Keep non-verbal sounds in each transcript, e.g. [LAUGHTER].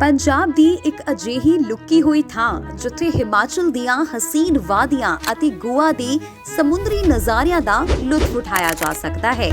ਪੰਜਾਬ ਦੀ ਇੱਕ ਅਜਿਹੀ ਲੁਕੀ ਹੋਈ ਥਾਂ, ਜਿੱਥੇ ਹਿਮਾਚਲ ਦੀਆਂ ਹਸੀਨ ਵਾਦੀਆਂ ਅਤੇ ਗੋਆ ਦੀ ਸਮੁੰਦਰੀ ਨਜ਼ਾਰਿਆਂ ਦਾ ਲੁਤਫ ਉਠਾਇਆ ਜਾ ਸਕਦਾ ਹੈ।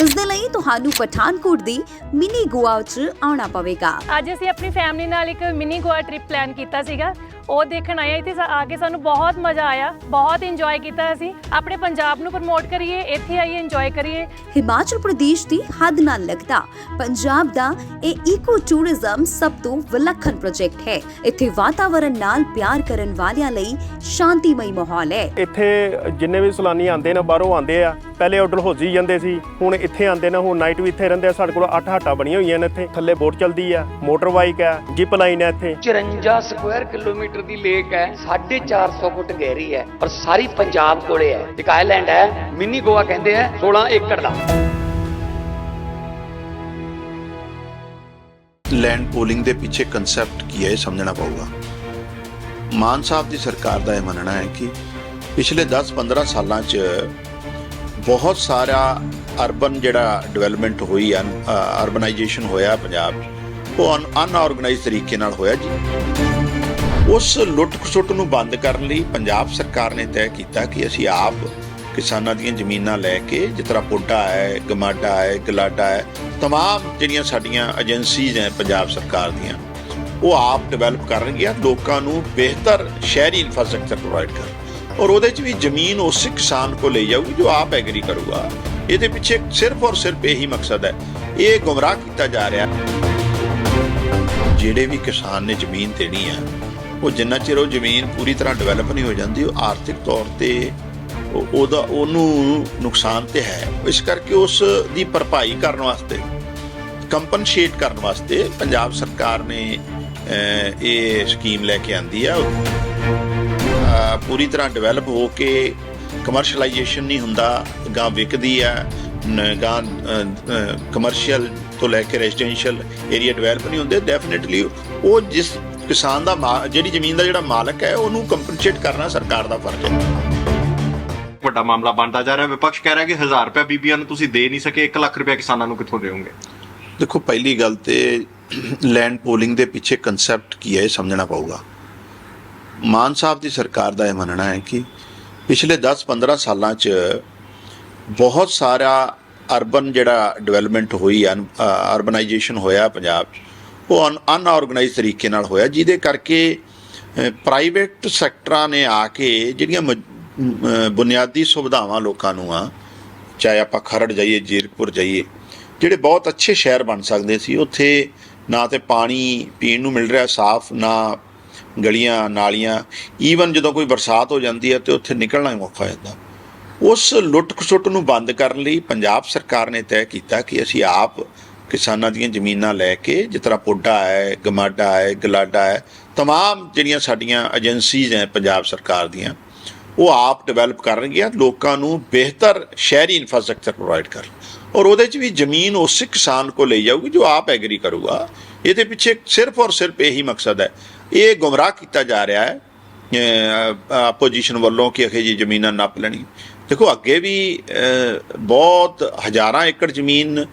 ਇਸ ਦੇ ਲਈ ਤੁਹਾਨੂੰ ਪਠਾਨਕੋਟ ਦੀ ਮਿਨੀ ਗੋਆ 'ਚ ਆਉਣਾ ਪਵੇਗਾ। ਅੱਜ ਅਸੀਂ ਆਪਣੀ ਫੈਮਿਲੀ ਨਾਲ ਇੱਕ ਮਿਨੀ ਗੋਆ ਟ੍ਰਿਪ ਪਲਾਨ ਕੀਤਾ ਸੀਗਾ। ਉਹ ਦੇਖਣ ਆਏ ਇੱਥੇ ਸਾ- ਆ ਕੇ ਸਾਨੂੰ ਬਹੁਤ ਮਜ਼ਾ ਆਇਆ ਬਹੁਤ ਇੰਜੋਏ ਕੀਤਾ ਅਸੀਂ। ਆਪਣੇ ਪੰਜਾਬ ਨੂੰ ਪ੍ਰਮੋਟ ਕਰੀਏ ਇੱਥੇ ਆਈਏ ਇੰਜੋਏ ਕਰੀਏ। ਹਿਮਾਚਲ ਪ੍ਰਦੇਸ਼ ਦੀ ਹੱਦ ਨਾਲ ਲੱਗਦਾ ਪੰਜਾਬ ਦਾ ਇਹ ਈਕੋ ਟੂਰਿਜ਼ਮ ਸਭ ਤੋਂ ਵਿਲੱਖਣ ਪ੍ਰੋਜੈਕਟ ਹੈ। ਇੱਥੇ ਵਾਤਾਵਰਣ ਨਾਲ ਪਿਆਰ ਕਰਨ ਵਾਲਿਆਂ ਲਈ ਸ਼ਾਂਤੀਮਈ ਮਾਹੌਲ ਹੈ। ਇੱਥੇ ਜਿੰਨੇ ਵੀ ਸੈਲਾਨੀ ਆਉਂਦੇ ਨੇ ਬਾਹਰੋਂ ਆਉਂਦੇ ਆ ਪਹਿਲੇ ਆਰਡਰ ਹੋਜੀ ਜਾਂਦੇ ਸੀ ਹੁਣ ਇੱਥੇ ਆਉਂਦੇ ਨੇ ਹੁਣ ਨਾਈਟ ਵੀ ਇੱਥੇ ਰਹਿੰਦੇ ਆ ਸਾਡੇ ਕੋਲ ਅੱਠ ਹੱਟਾਂ ਬਣੀਆਂ ਹੋਈਆਂ ਨੇ ਇੱਥੇ। ਥੱਲੇ ਬੋਟ ਚੱਲਦੀ ਆ ਮੋਟਰ ਬਾਈਕ ਆ ਜਿਪ ਲਾਈਨ ਆ ਇੱਥੇ। 54 ਸਕੁਆਇਰ ਕਿਲੋਮੀਟਰ ਦੀ ਲੇਕ ਹੈ 450 ਫੁੱਟ ਗਹਿਰੀ ਹੈ ਔਰ ਸਾਰੀ ਪੰਜਾਬ ਕੋਲੇ ਹੈ। ਇੱਕ ਆਈਲੈਂਡ ਹੈ ਮਿੰਨੀ ਗੋਆ ਕਹਿੰਦੇ ਆ 16 ਏਕੜ ਦਾ। ਲੈਂਡ ਪੂਲਿੰਗ ਦੇ ਪਿੱਛੇ ਕਨਸੈਪਟ ਕੀ ਹੈ ਇਹ ਸਮਝਣਾ ਪਊਗਾ। ਮਾਨ ਸਾਹਿਬ ਦੀ ਸਰਕਾਰ ਦਾ ਇਹ ਮੰਨਣਾ ਹੈ ਕਿ ਪਿਛਲੇ 10-15 ਸਾਲਾਂ 'ਚ ਬਹੁਤ ਸਾਰਾ ਅਰਬਨ ਜਿਹੜਾ ਡਿਵੈਲਪਮੈਂਟ ਹੋਈ ਹੈ ਅਰਬਨਾਈਜੇਸ਼ਨ ਹੋਇਆ ਪੰਜਾਬ 'ਚ ਉਹ ਅਨਆਰਗੇਨਾਈਜ਼ਡ ਤਰੀਕੇ ਨਾਲ ਹੋਇਆ ਜੀ ਉਸ ਲੁੱਟ ਖਸੁੱਟ ਨੂੰ ਬੰਦ ਕਰਨ ਲਈ ਪੰਜਾਬ ਸਰਕਾਰ ਨੇ ਤੈਅ ਕੀਤਾ ਕਿ ਅਸੀਂ ਆਪ ਕਿਸਾਨਾਂ ਦੀਆਂ ਜ਼ਮੀਨਾਂ ਲੈ ਕੇ ਜਿਸ ਤਰ੍ਹਾਂ ਪੁੱਡਾ ਹੈ ਗਮਾਡਾ ਹੈ ਗਲਾਡਾ ਹੈ तमाम ਜਿਹੜੀਆਂ ਸਾਡੀਆਂ ਏਜੰਸੀਜ਼ ਹੈ ਪੰਜਾਬ ਸਰਕਾਰ ਦੀਆਂ ਉਹ ਆਪ ਡਿਵੈਲਪ ਕਰਨਗੀਆਂ ਲੋਕਾਂ ਨੂੰ ਬਿਹਤਰ ਸ਼ਹਿਰੀ ਇਨਫਰਾਸਟ੍ਰਕਚਰ ਪ੍ਰੋਵਾਈਡ ਕਰ ਔਰ ਉਹਦੇ 'ਚ ਵੀ ਜ਼ਮੀਨ ਉਸ ਕਿਸਾਨ ਕੋ ਲਈ ਜਾਊਗੀ ਜੋ ਆਪ ਐਗਰੀ ਕਰੂਗਾ। ਇਹਦੇ ਪਿੱਛੇ ਸਿਰਫ ਔਰ ਸਿਰਫ ਇਹੀ ਮਕਸਦ ਹੈ। ਇਹ ਗੁੰਮਰਾਹ ਕੀਤਾ ਜਾ ਰਿਹਾ ਜਿਹੜੇ ਵੀ ਕਿਸਾਨ ਨੇ ਜ਼ਮੀਨ ਦੇਣੀ ਆ ਉਹ ਜਿੰਨਾ ਚਿਰ ਉਹ ਜ਼ਮੀਨ ਪੂਰੀ ਤਰ੍ਹਾਂ ਡਿਵੈਲਪ ਨਹੀਂ ਹੋ ਜਾਂਦੀ, ਉਹ ਆਰਥਿਕ ਤੌਰ ਤੇ ਉਹਦਾ, ਉਹਨੂੰ ਨੁਕਸਾਨ ਤੇ ਹੈ। ਇਸ ਕਰਕੇ ਉਸ ਦੀ ਭਰਪਾਈ ਕਰਨ ਵਾਸਤੇ ਕੰਪਨਸੇਟ ਕਰਨ ਵਾਸਤੇ ਪੰਜਾਬ ਸਰਕਾਰ ਨੇ ਇਹ ਸਕੀਮ ਲੈ ਕੇ ਆਂਦੀ ਆ ਪੂਰੀ ਤਰ੍ਹਾਂ ਡਿਵੈਲਪ ਹੋ ਕੇ ਕਮਰਸ਼ੀਅਲਾਈਜੇਸ਼ਨ ਨਹੀਂ ਹੁੰਦਾ ਗਾਂ ਵਿਕਦੀ ਆ ਗਾਂ ਕਮਰਸ਼ੀਅਲ ਤੋਂ ਲੈ ਕੇ ਰੈਜ਼ੀਡੈਂਸ਼ੀਅਲ ਏਰੀਆ ਡਿਵੈਲਪ ਨਹੀਂ ਹੁੰਦੇ ਡੈਫੀਨਿਟਲੀ ਉਹ ਜਿਸ ਕਿਸਾਨ ਦਾ ਜਿਹੜੀ ਜ਼ਮੀਨ ਦਾ ਜਿਹੜਾ ਮਾਲਕ ਹੈ ਉਹਨੂੰ ਕੰਪਨਸੇਟ ਕਰਨਾ ਸਰਕਾਰ ਦਾ ਫਰਜ਼ ਹੈ। ਵੱਡਾ ਮਾਮਲਾ ਬਣਦਾ ਜਾ ਰਿਹਾ ਵਿਪਕਸ਼ ਕਹਿ ਰਿਹਾ ਕਿ 1000 ਰੁਪਏ ਬੀਬੀਆਂ ਨੂੰ ਤੁਸੀਂ ਦੇ ਨਹੀਂ ਸਕੇ 1 ਲੱਖ ਰੁਪਏ ਕਿਸਾਨਾਂ ਨੂੰ ਕਿੱਥੋਂ ਦੇਵੋਗੇ? ਦੇਖੋ ਪਹਿਲੀ ਗੱਲ ਤੇ [CLEARS THROAT] ਲੈਂਡ ਪੂਲਿੰਗ ਦੇ ਪਿੱਛੇ ਕਨਸੈਪਟ ਕੀ ਹੈ ਇਹ ਸਮਝਣਾ ਪਊਗਾ। ਮਾਨ ਸਾਹਿਬ ਦੀ ਸਰਕਾਰ ਦਾ ਇਹ ਮੰਨਣਾ ਹੈ ਕਿ ਪਿਛਲੇ 10-15 ਸਾਲਾਂ 'ਚ ਬਹੁਤ ਸਾਰਾ ਅਰਬਨ ਜਿਹੜਾ ਡਿਵੈਲਪਮੈਂਟ ਹੋਈ ਹੈ ਅਰਬਨਾਈਜੇਸ਼ਨ ਹੋਇਆ ਪੰਜਾਬ 'ਚ, ਉਹ ਅਨਆਰਗੇਨਾਈਜ਼ਡ ਤਰੀਕੇ ਨਾਲ ਹੋਇਆ, ਜਿਹਦੇ ਕਰਕੇ ਪ੍ਰਾਈਵੇਟ ਸੈਕਟਰਾਂ ਨੇ ਆ ਕੇ ਜਿਹੜੀਆਂ ਮ- ਬੁਨਿਆਦੀ ਸੁਵਿਧਾਵਾਂ ਲੋਕਾਂ ਨੂੰ ਆ, ਚਾਹੇ ਆਪਾਂ ਖਰੜ ਜਾਈਏ, ਜੀਰਕਪੁਰ ਜਾਈਏ, ਜਿਹੜੇ ਬਹੁਤ ਅੱਛੇ ਸ਼ਹਿਰ ਬਣ ਸਕਦੇ ਸੀ, ਉੱਥੇ ਨਾ ਤੇ ਪਾਣੀ ਪੀਣ ਨੂੰ ਮਿਲ ਰਿਹਾ, ਸਾਫ਼ ਨਾ ਗਲੀਆਂ ਨਾਲੀਆਂ ਈਵਨ ਜਦੋਂ ਕੋਈ ਬਰਸਾਤ ਹੋ ਜਾਂਦੀ ਹੈ ਤੇ ਉੱਥੇ ਨਿਕਲਣਾ ਹੀ ਔਖਾ ਹੋ ਜਾਂਦਾ ਉਸ ਲੁੱਟ ਖਸੁੱਟ ਨੂੰ ਬੰਦ ਕਰਨ ਲਈ ਪੰਜਾਬ ਸਰਕਾਰ ਨੇ ਤੈਅ ਕੀਤਾ ਕਿ ਅਸੀਂ ਆਪ ਕਿਸਾਨਾਂ ਦੀਆਂ ਜ਼ਮੀਨਾਂ ਲੈ ਕੇ ਜਿਸ ਤਰ੍ਹਾਂ ਪੁੱਡਾ ਹੈ ਗਮਾਡਾ ਹੈ ਗਲਾਡਾ ਹੈ तमाम ਜਿਹੜੀਆਂ ਸਾਡੀਆਂ ਏਜੰਸੀਜ਼ ਹੈ ਪੰਜਾਬ ਸਰਕਾਰ ਦੀਆਂ ਉਹ ਆਪ ਡਿਵੈਲਪ ਕਰਨਗੀਆਂ ਲੋਕਾਂ ਨੂੰ ਬਿਹਤਰ ਸ਼ਹਿਰੀ ਇਨਫਰਾਸਟ੍ਰਕਚਰ ਪ੍ਰੋਵਾਈਡ ਕਰ ਔਰ ਉਹਦੇ 'ਚ ਵੀ ਜ਼ਮੀਨ ਉਸ ਕਿਸਾਨ ਕੋ ਲਈ ਜਾਊਗੀ ਜੋ ਆਪ ਐਗਰੀ ਕਰੂਗਾ ਇਹਦੇ ਪਿੱਛੇ ਸਿਰਫ ਔਰ ਸਿਰਫ ਇਹੀ ਮਕਸਦ ਹੈ ਇਹ ਗੁੰਮਰਾਹ ਕੀਤਾ ਜਾ ਰਿਹਾ ਹੈ ਆਪੋਜੀਸ਼ਨ ਵੱਲੋਂ ਕਿ ਅਖੇ ਜੀ ਜ਼ਮੀਨਾਂ ਨੱਪ ਲੈਣੀ। ਦੇਖੋ, ਅੱਗੇ ਵੀ ਬਹੁਤ ਹਜ਼ਾਰਾਂ ਏਕੜ ਜ਼ਮੀਨ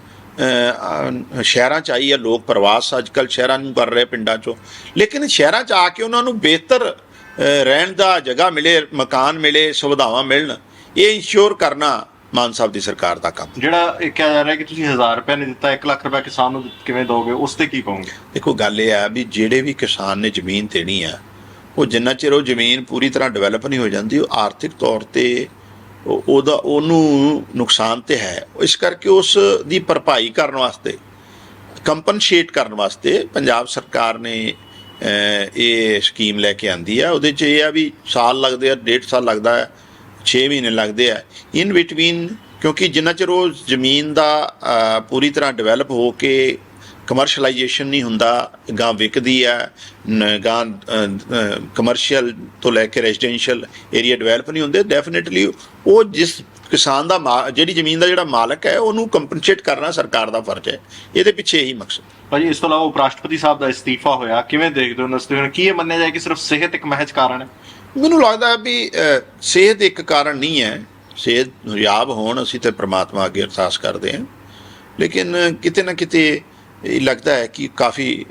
ਸ਼ਹਿਰਾਂ ਚ ਆਈ ਹੈ, ਲੋਕ ਪ੍ਰਵਾਸ ਅੱਜ ਕੱਲ ਸ਼ਹਿਰਾਂ ਨੂੰ ਕਰ ਰਹੇ ਪਿੰਡਾਂ ਚੋਂ। ਲੇਕਿਨ ਸ਼ਹਿਰਾਂ ਚ ਆ ਕੇ ਉਹਨਾਂ ਨੂੰ ਬਿਹਤਰ ਰਹਿਣ ਦਾ ਜਗ੍ਹਾ ਮਿਲੇ, ਮਕਾਨ ਮਿਲੇ, ਸੁਵਿਧਾਵਾਂ ਮਿਲਣ, ਇਹ ਇੰਸ਼ੋਰ ਕਰਨਾ ਮਾਨ ਸਾਹਿਬ ਦੀ ਸਰਕਾਰ ਦਾ ਕੰਮ। ਜਿਹੜਾ ਇਹ ਕਿਹਾ ਜਾ ਰਿਹਾ ਕਿ ਤੁਸੀਂ 1000 ਰੁਪਏ ਨਹੀਂ ਦਿੱਤਾ 1 ਲੱਖ ਰੁਪਏ ਕਿਸਾਨ ਨੂੰ ਕਿਵੇਂ ਦੋਗੇ? ਉਸ ਤੇ ਕੀ ਕਹੋਗੇ? ਦੇਖੋ ਗੱਲ ਇਹ ਆ ਵੀ ਜਿਹੜੇ ਵੀ ਕਿਸਾਨ ਨੇ ਜ਼ਮੀਨ ਦੇਣੀ ਆ ਉਹ ਜਿੰਨਾ ਚਿਰ ਉਹ ਜ਼ਮੀਨ ਪੂਰੀ ਤਰ੍ਹਾਂ ਡਿਵੈਲਪ ਨਹੀਂ ਹੋ ਜਾਂਦੀ ਉਹ ਆਰਥਿਕ ਤੌਰ ਤੇ ਉਹ- ਉਹਦਾ ਉਹਨੂੰ ਨੁਕਸਾਨ ਤੇ ਹੈ। ਇਸ ਕਰਕੇ ਉਸ ਦੀ ਭਰਪਾਈ ਕਰਨ ਵਾਸਤੇ ਕੰਪਨਸੇਟ ਕਰਨ ਵਾਸਤੇ ਪੰਜਾਬ ਸਰਕਾਰ ਨੇ ਇਹ ਸਕੀਮ ਲੈ ਕੇ ਆਂਦੀ ਆ। ਉਹਦੇ 'ਚ ਇਹ ਆ ਵੀ ਸਾਲ ਲੱਗਦੇ ਆ ਡੇਢ ਸਾਲ ਲੱਗਦਾ ਹੈ। 6 ਮਹੀਨੇ ਲੱਗਦੇ ਆ। ਇਨ ਬਿਟਵੀਨ ਕਿਉਂਕਿ ਜਿੰਨਾ ਚਿਰ ਉਹ ਜ਼ਮੀਨ ਦਾ ਪੂਰੀ ਤਰ੍ਹਾਂ ਡਿਵੈਲਪ ਹੋ ਕੇ ਕਮਰਸ਼ੀਅਲਾਈਜੇਸ਼ਨ ਨਹੀਂ ਹੁੰਦਾ ਗਾਂ ਵਿਕਦੀ ਹੈ ਗਾਂ ਕਮਰਸ਼ੀਅਲ ਤੋਂ ਲੈ ਕੇ ਰੈਜ਼ੀਡੈਂਸ਼ੀਅਲ ਏਰੀਆ ਡਿਵੈਲਪ ਨਹੀਂ ਹੁੰਦੇ ਡੈਫੀਨਿਟਲੀ ਉਹ ਜਿਸ ਕਿਸਾਨ ਦਾ ਜਿਹੜੀ ਜ਼ਮੀਨ ਦਾ ਜਿਹੜਾ ਮਾਲਕ ਹੈ ਉਹਨੂੰ ਕੰਪਨਸੇਟ ਕਰਨਾ ਸਰਕਾਰ ਦਾ ਫਰਜ਼ ਹੈ। ਇਹਦੇ ਪਿੱਛੇ ਇਹੀ ਮਕਸਦ। ਭਾਜੀ ਇਸ ਤੋਂ ਇਲਾਵਾ ਉਪ ਰਾਸ਼ਟਰਪਤੀ ਸਾਹਿਬ ਦਾ ਇਸਤੀਫਾ ਹੋਇਆ ਕਿਵੇਂ ਦੇਖਦੇ ਹੋ ਨਸਤੇ ਹੁਣ ਕੀ ਇਹ ਮੰਨਿਆ ਜਾਏ ਕਿ ਸਿਰਫ ਸਿਹਤ ਇੱਕ ਮਹਿਜ ਕਾਰਨ ਹੈ? ਮੈਨੂੰ ਲੱਗਦਾ ਹੈ ਵੀ ਸਿਹਤ ਇੱਕ ਕਾਰਨ ਨਹੀਂ ਹੈ। ਸਿਹਤ ਯਾਬ ਹੋਣ ਅਸੀਂ ਤੇ ਪ੍ਰਮਾਤਮਾ ਅੱਗੇ ਅਰਦਾਸ ਕਰਦੇ ਹਾਂ। ਲੇਕਿਨ ਕਿਤੇ ਨਾ ਕਿਤੇ ਇਹ ਲੱਗਦਾ ਹੈ ਕਿ ਕਾਫੀ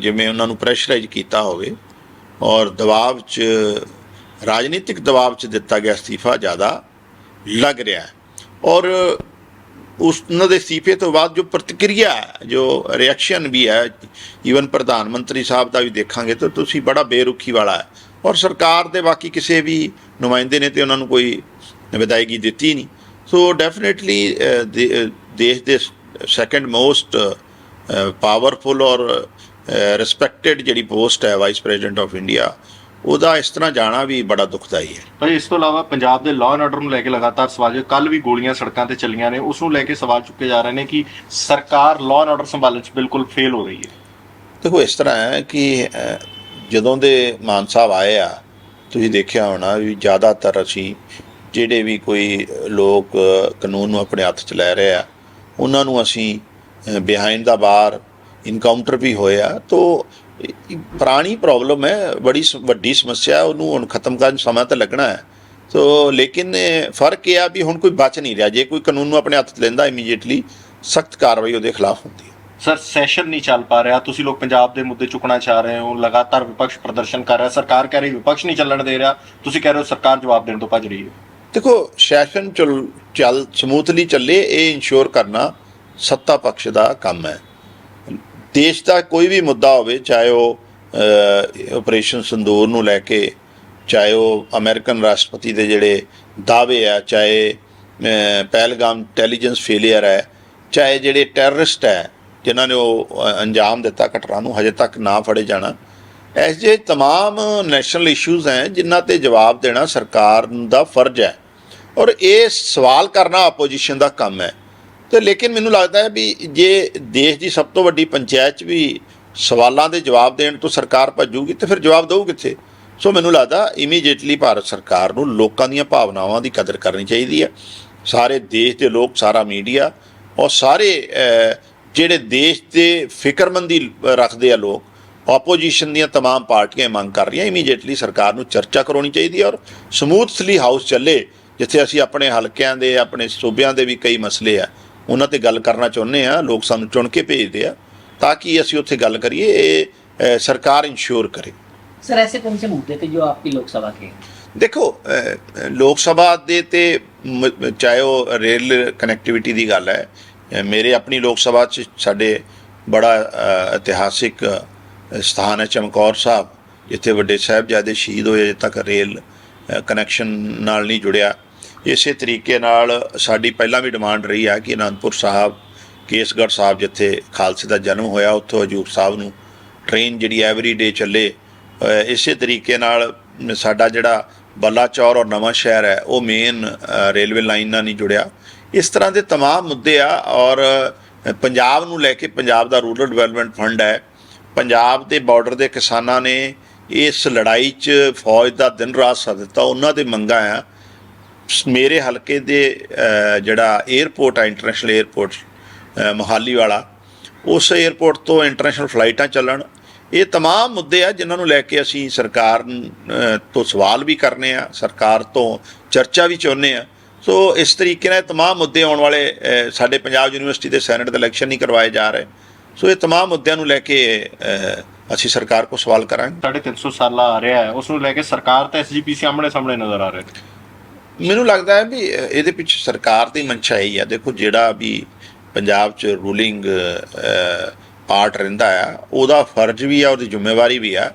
ਜਿਵੇਂ ਉਹਨਾਂ ਨੂੰ ਪ੍ਰੈਸ਼ਰਾਈਜ਼ ਕੀਤਾ ਹੋਵੇ ਔਰ ਦਬਾਅ 'ਚ ਰਾਜਨੀਤਿਕ ਦਬਾਅ 'ਚ ਦਿੱਤਾ ਗਿਆ ਅਸਤੀਫਾ ਜ਼ਿਆਦਾ ਲੱਗ ਰਿਹਾ ਹੈ ਔਰ ਉਸ, ਉਹਨਾਂ ਦੇ ਅਸਤੀਫੇ ਤੋਂ ਬਾਅਦ ਜੋ ਪ੍ਰਤੀਕਿਰਿਆ ਜੋ ਰਿਐਕਸ਼ਨ ਵੀ ਹੈ ਈਵਨ ਪ੍ਰਧਾਨ ਮੰਤਰੀ ਸਾਹਿਬ ਦਾ ਵੀ ਦੇਖਾਂਗੇ ਤਾਂ ਤੁਸੀਂ ਬੜਾ ਬੇਰੁਖੀ ਵਾਲਾ ਹੈ ਔਰ ਸਰਕਾਰ ਦੇ ਬਾਕੀ ਕਿਸੇ ਵੀ ਨੁਮਾਇੰਦੇ ਨੇ ਤੇ ਉਹਨਾਂ ਨੂੰ ਕੋਈ ਵਿਦਾਇਗੀ ਦਿੱਤੀ ਨਹੀਂ। ਸੋ ਡੈਫੀਨਿਟਲੀ ਦੇਸ਼ ਦੇ ਸੈਕੰਡ ਮੋਸਟ ਪਾਵਰਫੁਲ ਔਰ ਰਿਸਪੈਕਟਡ ਜਿਹੜੀ ਪੋਸਟ ਹੈ ਵਾਈਸ ਪ੍ਰੈਜ਼ੀਡੈਂਟ ਆਫ ਇੰਡੀਆ ਉਹਦਾ ਇਸ ਤਰ੍ਹਾਂ ਜਾਣਾ ਵੀ ਬੜਾ ਦੁਖਦਾਈ ਹੈ। ਪਰ ਇਸ ਤੋਂ ਇਲਾਵਾ ਪੰਜਾਬ ਦੇ ਲਾਅ ਐਂਡ ਆਰਡਰ ਨੂੰ ਲੈ ਕੇ ਲਗਾਤਾਰ ਸਵਾਲ ਕੱਲ ਵੀ ਗੋਲੀਆਂ ਸੜਕਾਂ ਤੇ ਚੱਲੀਆਂ ਨੇ ਉਸ ਨੂੰ ਲੈ ਕੇ ਸਵਾਲ ਚੁੱਕੇ ਜਾ ਰਹੇ ਨੇ ਕਿ ਸਰਕਾਰ ਲਾਅ ਐਂਡ ਆਰਡਰ ਸੰਭਾਲਣ 'ਚ ਬਿਲਕੁਲ ਫੇਲ ਹੋ ਰਹੀ ਹੈ। ਦੇਖੋ ਇਸ ਤਰ੍ਹਾਂ ਹੈ ਕਿ ਜਦੋਂ ਦੇ ਮਾਨ ਸਾਹਿਬ ਆਏ ਆ ਤੁਸੀਂ ਦੇਖਿਆ ਹੋਣਾ ਵੀ ਜ਼ਿਆਦਾਤਰ ਅਸੀਂ ਜਿਹੜੇ ਵੀ ਕੋਈ ਲੋਕ ਕਾਨੂੰਨ ਨੂੰ ਆਪਣੇ ਹੱਥ 'ਚ ਲੈ ਰਹੇ ਆ ਉਹਨਾਂ ਨੂੰ ਅਸੀਂ ਬਿਹਾਈਂਡ ਦਾ ਬਾਰ ਇਨਕਾਊਂਟਰ ਵੀ ਹੋਇਆ ਤੋ ਪੁਰਾਣੀ ਪ੍ਰੋਬਲਮ ਹੈ ਬੜੀ ਵੱਡੀ ਸਮੱਸਿਆ ਉਹਨੂੰ ਹੁਣ ਖਤਮ ਕਰਨ ਸਮਾਂ ਤਾਂ ਲੱਗਣਾ ਹੈ। ਸੋ ਲੇਕਿਨ ਫ਼ਰਕ ਇਹ ਆ ਵੀ ਹੁਣ ਕੋਈ ਬਚ ਨਹੀਂ ਰਿਹਾ। ਜੇ ਕੋਈ ਕਾਨੂੰਨ ਨੂੰ ਆਪਣੇ ਹੱਥ ਲੈਂਦਾ ਇਮੀਡੀਏਟਲੀ ਸਖਤ ਕਾਰਵਾਈ ਉਹਦੇ ਖਿਲਾਫ ਹੁੰਦੀ ਹੈ। ਸਰ ਸੈਸ਼ਨ ਨਹੀਂ ਚੱਲ ਪਾ ਰਿਹਾ। ਤੁਸੀਂ ਲੋਕ ਪੰਜਾਬ ਦੇ ਮੁੱਦੇ ਚੁੱਕਣਾ ਚਾਹ ਰਹੇ ਹੋ ਲਗਾਤਾਰ ਵਿਪਕਸ਼ ਪ੍ਰਦਰਸ਼ਨ ਕਰ ਰਿਹਾ। ਸਰਕਾਰ ਕਹਿ ਰਹੀ ਵਿਪਕਸ਼ ਨਹੀਂ ਚੱਲਣ ਦੇ ਰਿਹਾ। ਤੁਸੀਂ ਕਹਿ ਰਹੇ ਹੋ ਸਰਕਾਰ ਜਵਾਬ ਦੇਣ ਤੋਂ ਭੱਜ ਰਹੀ ਹੈ। ਦੇਖੋ ਸੈਸ਼ਨ ਚੱਲ ਚੱਲ ਸਮੂਥਲੀ ਚੱਲੇ ਇਹ ਇਨਸ਼ੋਰ ਕਰਨਾ ਸੱਤਾ ਪਕਸ਼ ਦਾ ਕੰਮ ਹੈ ਦੇਸ਼ ਦਾ ਕੋਈ ਵੀ ਮੁੱਦਾ ਹੋਵੇ ਚਾਹੇ ਉਹ ਆਪਰੇਸ਼ਨ ਸੰਦੂਰ ਨੂੰ ਲੈ ਕੇ ਚਾਹੇ ਉਹ ਅਮਰੀਕਨ ਰਾਸ਼ਟਰਪਤੀ ਦੇ ਜਿਹੜੇ ਦਾਅਵੇ ਆ ਚਾਹੇ ਅਹ, ਪਹਿਲਗਾਮ ਇੰਟੈਲੀਜੈਂਸ ਫੇਲਿਅਰ ਹੈ ਚਾਹੇ ਜਿਹੜੇ ਟੈਰਰਿਸਟ ਹੈ ਜਿਨ੍ਹਾਂ ਨੇ ਉਹ ਅ, ਅੰਜਾਮ ਦਿੱਤਾ ਘਟਨਾ ਨੂੰ ਹਜੇ ਤੱਕ ਨਾ ਫੜੇ ਜਾਣਾ ਐਸ ਜੇ तमाम ਨੈਸ਼ਨਲ ਇਸ਼ੂਜ਼ ਹੈ ਜਿਨ੍ਹਾਂ ਤੇ ਜਵਾਬ ਦੇਣਾ ਸਰਕਾਰ ਦਾ ਫਰਜ਼ ਹੈ ਔਰ ਇਹ ਸਵਾਲ ਕਰਨਾ ਆਪੋਜੀਸ਼ਨ ਦਾ ਕੰਮ ਹੈ ਤੇ ਲੇਕਿਨ ਮੈਨੂੰ ਲੱਗਦਾ ਹੈ ਵੀ ਜੇ ਦੇਸ਼ ਦੀ ਸਭ ਤੋਂ ਵੱਡੀ ਪੰਚਾਇਤ 'ਚ ਵੀ ਸਵਾਲਾਂ ਦੇ ਜਵਾਬ ਦੇਣ ਤੋਂ ਸਰਕਾਰ ਭੱਜੂਗੀ ਤੇ ਫਿਰ ਜਵਾਬ ਦਊ ਕਿੱਥੇ ਸੋ ਮੈਨੂੰ ਲੱਗਦਾ ਇਮੀਡੀਏਟਲੀ ਭਾਰਤ ਸਰਕਾਰ ਨੂੰ ਲੋਕਾਂ ਦੀਆਂ ਭਾਵਨਾਵਾਂ ਦੀ ਕਦਰ ਕਰਨੀ ਚਾਹੀਦੀ ਹੈ ਸਾਰੇ ਦੇਸ਼ ਦੇ ਲੋਕ ਸਾਰਾ ਮੀਡੀਆ ਔਰ ਸਾਰੇ ਅਹ, ਜਿਹੜੇ ਦੇਸ਼ ਦੇ ਫਿਕਰਮੰਦੀ ਰੱਖਦੇ ਆ ਲੋਕ ਆਪੋਜੀਸ਼ਨ ਦੀਆਂ तमाम ਪਾਰਟੀਆਂ ਇਹ ਮੰਗ ਕਰ ਰਹੀਆਂ ਇਮੀਡੀਏਟਲੀ ਸਰਕਾਰ ਨੂੰ ਚਰਚਾ ਕਰਾਉਣੀ ਚਾਹੀਦੀ ਹੈ ਔਰ ਸਮੂਥਲੀ ਹਾਊਸ ਚੱਲੇ ਜਿੱਥੇ ਅਸੀਂ ਆਪਣੇ ਹਲਕਿਆਂ ਦੇ ਆਪਣੇ ਸੂਬਿਆਂ ਦੇ ਵੀ ਕਈ ਮਸਲੇ ਆ ਉਹਨਾਂ ਤੇ ਗੱਲ ਕਰਨਾ ਚਾਹੁੰਦੇ ਆ ਲੋਕ ਸਾਨੂੰ ਚੁਣ ਕੇ ਭੇਜਦੇ ਆ ਤਾਂ ਕਿ ਅਸੀਂ ਉੱਥੇ ਗੱਲ ਕਰੀਏ ਇਹ ਸਰਕਾਰ ਇਨਸ਼ੋਰ ਕਰੇ। ਸਰ ਐਸੇ ਕੌਣ ਸੇ ਮੁੱਦੇ ਤੇ ਜੋ ਆਪਕੀ ਲੋਕ ਸਭਾ ਕੇ? ਦੇਖੋ ਲੋਕ ਸਭਾ ਦੇ ਤੇ ਚਾਹੇ ਉਹ ਰੇਲ ਕਨੈਕਟੀਵਿਟੀ ਦੀ ਗੱਲ ਹੈ ਮੇਰੇ ਆਪਣੀ ਲੋਕ ਸਭਾ 'ਚ ਸਾਡੇ ਬੜਾ ਇਤਿਹਾਸਿਕ ਸਥਾਨ ਹੈ ਚਮਕੌਰ ਸਾਹਿਬ ਜਿੱਥੇ ਵੱਡੇ ਸਾਹਿਬਜ਼ਾਦੇ ਸ਼ਹੀਦ ਹੋਏ ਤੱਕ ਰੇਲ ਕਨੈਕਸ਼ਨ ਨਾਲ ਨਹੀਂ ਜੁੜਿਆ। ਇਸੇ ਤਰੀਕੇ ਨਾਲ ਸਾਡੀ ਪਹਿਲਾਂ ਵੀ ਡਿਮਾਂਡ ਰਹੀ ਹੈ ਕਿ ਅਨੰਦਪੁਰ ਸਾਹਿਬ ਕੇਸਗੜ੍ਹ ਸਾਹਿਬ ਜਿੱਥੇ ਖਾਲਸੇ ਦਾ ਜਨਮ ਹੋਇਆ ਉੱਥੋਂ ਹਜੂਰ ਸਾਹਿਬ ਨੂੰ ਟ੍ਰੇਨ ਜਿਹੜੀ ਐਵਰੀ ਡੇ ਚੱਲੇ ਅਹ ਇਸੇ ਤਰੀਕੇ ਨਾਲ ਸਾਡਾ ਜਿਹੜਾ ਬੱਲਾਚੌਰ ਔਰ ਨਵਾਂ ਸ਼ਹਿਰ ਹੈ ਉਹ ਮੇਨ ਰੇਲਵੇ ਲਾਈਨ ਨਾਲ ਨਹੀਂ ਜੁੜਿਆ ਇਸ ਤਰ੍ਹਾਂ ਦੇ तमाम ਮੁੱਦੇ ਆ ਔਰ ਅ, ਪੰਜਾਬ ਨੂੰ ਲੈ ਕੇ ਪੰਜਾਬ ਦਾ ਰੂਰਲ ਡਿਵੈਲਪਮੈਂਟ ਫੰਡ ਹੈ ਪੰਜਾਬ ਦੇ ਬਾਰਡਰ ਦੇ ਕਿਸਾਨਾਂ ਨੇ ਇਸ ਲੜਾਈ 'ਚ ਫੌਜ ਦਾ ਦਿਨ ਰਾਤ ਸਾਥ ਦਿੱਤਾ ਉਹਨਾਂ ਦੇ ਮੰਗਾਂ ਆ ਸ- ਮੇਰੇ ਹਲਕੇ ਦੇ ਜਿਹੜਾ 에어ਪੋਰਟ ਆ ਇੰਟਰਨੈਸ਼ਨਲ 에어ਪੋਰਟ ਮੋਹਾਲੀ ਵਾਲਾ, ਉਸ 에어ਪੋਰਟ ਤੋਂ ਇੰਟਰਨੈਸ਼ਨਲ ਫਲਾਈਟਾਂ ਚੱਲਣ। ਇਹ तमाम ਮੁੱਦੇ ਆ ਜਿਨ੍ਹਾਂ ਨੂੰ ਲੈ ਕੇ ਅਸੀਂ ਸਰਕਾਰ ਤੋਂ ਸਵਾਲ ਵੀ ਕਰਨੇ ਆ, ਸਰਕਾਰ ਤੋਂ ਚਰਚਾ ਵੀ ਚਾਹੁੰਦੇ ਆ। ਸੋ ਇਸ ਤਰੀਕੇ ਨਾਲ ਇਹ तमाम ਮੁੱਦੇ ਆਉਣ ਵਾਲੇ ਸਾਡੇ ਪੰਜਾਬ ਯੂਨੀਵਰਸਿਟੀ ਦੇ ਸੈਨੇਟ ਦੇ ਇਲੈਕਸ਼ਨ ਨਹੀਂ ਕਰਵਾਏ ਜਾ ਰਹੇ। ਸੋ ਇਹ तमाम ਮੁੱਦਿਆਂ ਨੂੰ ਲੈ ਕੇ ਅਸੀਂ ਸਰਕਾਰ ਕੋਲ ਸਵਾਲ ਕਰਾਂਗੇ। 350 ਸਾਲਾ ਆ ਰਿਹਾ ਹੈ। ਉਸ ਨੂੰ ਲੈ ਕੇ ਸਰਕਾਰ ਤਾਂ ਐਸਜੀਪੀਸੀ ਆਹਮਣੇ ਸਾਹਮਣੇ ਨਜ਼ਰ ਆ ਰਹੇ ਮੈਨੂੰ ਲੱਗਦਾ ਹੈ ਵੀ ਇਹਦੇ ਪਿੱਛੇ ਸਰਕਾਰ ਦੀ ਮਨਸ਼ਾ ਇਹੀ ਆ। ਦੇਖੋ, ਜਿਹੜਾ ਵੀ ਪੰਜਾਬ 'ਚ ਰੂਲਿੰਗ ਪਾਰਟ ਰਹਿੰਦਾ ਆ, ਉਹਦਾ ਫਰਜ਼ ਵੀ ਆ, ਉਹਦੀ ਜ਼ਿੰਮੇਵਾਰੀ ਵੀ ਆ।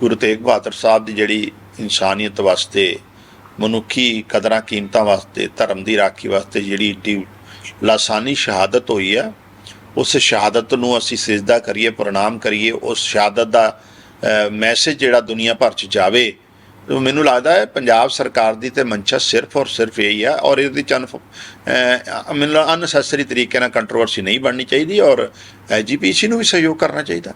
ਗੁਰੂ ਤੇਗ ਬਹਾਦਰ ਸਾਹਿਬ ਦੀ ਜਿਹੜੀ ਇਨਸਾਨੀਅਤ ਵਾਸਤੇ, ਮਨੁੱਖੀ ਕਦਰਾਂ ਕੀਮਤਾਂ ਵਾਸਤੇ, ਧਰਮ ਦੀ ਰਾਖੀ ਵਾਸਤੇ ਜਿਹੜੀ ਏਡੀ ਲਾਸਾਨੀ ਸ਼ਹਾਦਤ ਹੋਈ ਆ, ਉਸ ਸ਼ਹਾਦਤ ਨੂੰ ਅਸੀਂ ਸਿਜਦਾ ਕਰੀਏ, ਪ੍ਰਣਾਮ ਕਰੀਏ, ਉਸ ਸ਼ਹਾਦਤ ਦਾ ਮੈਸੇਜ ਜਿਹੜਾ ਦੁਨੀਆ ਭਰ 'ਚ ਜਾਵੇ ਮੈਨੂੰ ਲੱਗਦਾ ਹੈ ਪੰਜਾਬ ਸਰਕਾਰ ਦੀ ਤੇ ਮਨਸ਼ਾ ਸਿਰਫ ਔਰ ਸਿਰਫ ਇਹੀ ਆ ਔਰ ਇਹਦੇ ਚ ਅਨਫ- ਮੈਨੂੰ ਅਨਸੈਸਰੀ ਤਰੀਕੇ ਨਾਲ ਕੰਟਰੋਵਰਸੀ ਨਹੀਂ ਬਣਨੀ ਚਾਹੀਦੀ ਔਰ ਜੀਪੀਸੀ ਨੂੰ ਵੀ ਸਹਿਯੋਗ ਕਰਨਾ ਚਾਹੀਦਾ।